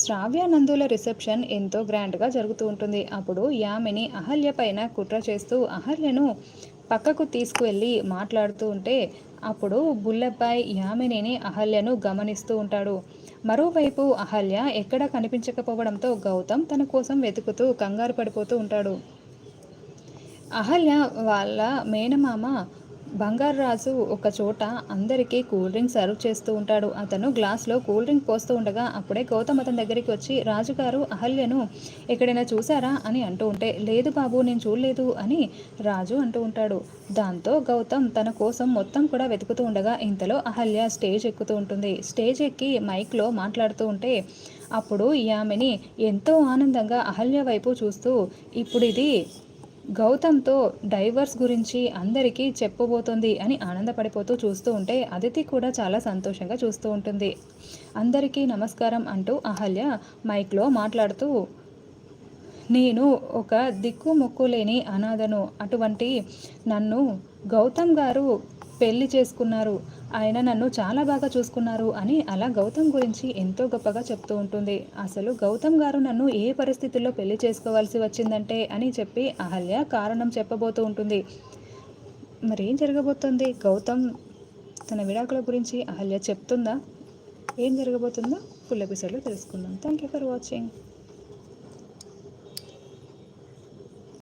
శ్రావ్యానందుల reception ఎంతో గ్రాండ్గా జరుగుతూ ఉంటుంది. అప్పుడు యామిని అహల్య పైన కుట్ర చేస్తూ అహల్యను పక్కకు తీసుకువెళ్ళి మాట్లాడుతూ ఉంటే అప్పుడు బుల్లబ్బాయ్ యామినిని అహల్యను గమనిస్తూ ఉంటాడు. మరోవైపు అహల్య ఎక్కడా కనిపించకపోవడంతో గౌతమ్ తన కోసం వెతుకుతూ కంగారు పడిపోతూ ఉంటాడు. అహల్య వాళ్ళ మేనమామ బంగారరాజు ఒక చోట అందరికీ కూల్ డ్రింక్ సర్వ్ చేస్తూ ఉంటాడు. అతను గ్లాస్లో కూల్ డ్రింక్ పోస్తూ ఉండగా అప్పుడే గౌతమ్ అతని దగ్గరికి వచ్చి రాజుగారు అహల్యను ఎక్కడైనా చూసారా అని అంటూ ఉంటే లేదు బాబు నేను చూడలేదు అని రాజు అంటూ ఉంటాడు. దాంతో గౌతమ్ తన కోసం మొత్తం కూడా వెతుకుతూ ఉండగా ఇంతలో అహల్య స్టేజ్ ఎక్కుతూ ఉంటుంది. స్టేజ్ ఎక్కి మైక్లో మాట్లాడుతూ ఉంటే అప్పుడు ఈ ఆమెని ఎంతో ఆనందంగా అహల్య వైపు చూస్తూ ఇప్పుడు ఇది గౌతమ్తో డైవర్స్ గురించి అందరికీ చెప్పబోతోంది అని ఆనందపడిపోతూ చూస్తూ ఉంటే అదితి కూడా చాలా సంతోషంగా చూస్తూ ఉంటుంది. అందరికీ నమస్కారం అంటూ అహల్య మైక్లో మాట్లాడుతూ నేను ఒక దిక్కు మొక్కు లేని అనాథను. అటువంటి నన్ను గౌతమ్ గారు పెళ్ళి చేసుకున్నారు. ఆయన నన్ను చాలా బాగా చూసుకున్నారు అని అలా గౌతమ్ గురించి ఎంతో గొప్పగా చెప్తూ ఉంటుంది. అసలు గౌతమ్ గారు నన్ను ఏ పరిస్థితుల్లో పెళ్ళి చేసుకోవాల్సి వచ్చిందంటే అని చెప్పి అహల్య కారణం చెప్పబోతూ ఉంటుంది. మరి ఏం జరగబోతుంది? గౌతమ్ తన విడాకుల గురించి అహల్య చెప్తుందా? ఏం జరగబోతుందో ఫుల్ ఎపిసోడ్లో తెలుసుకుందాం. Thank you for watching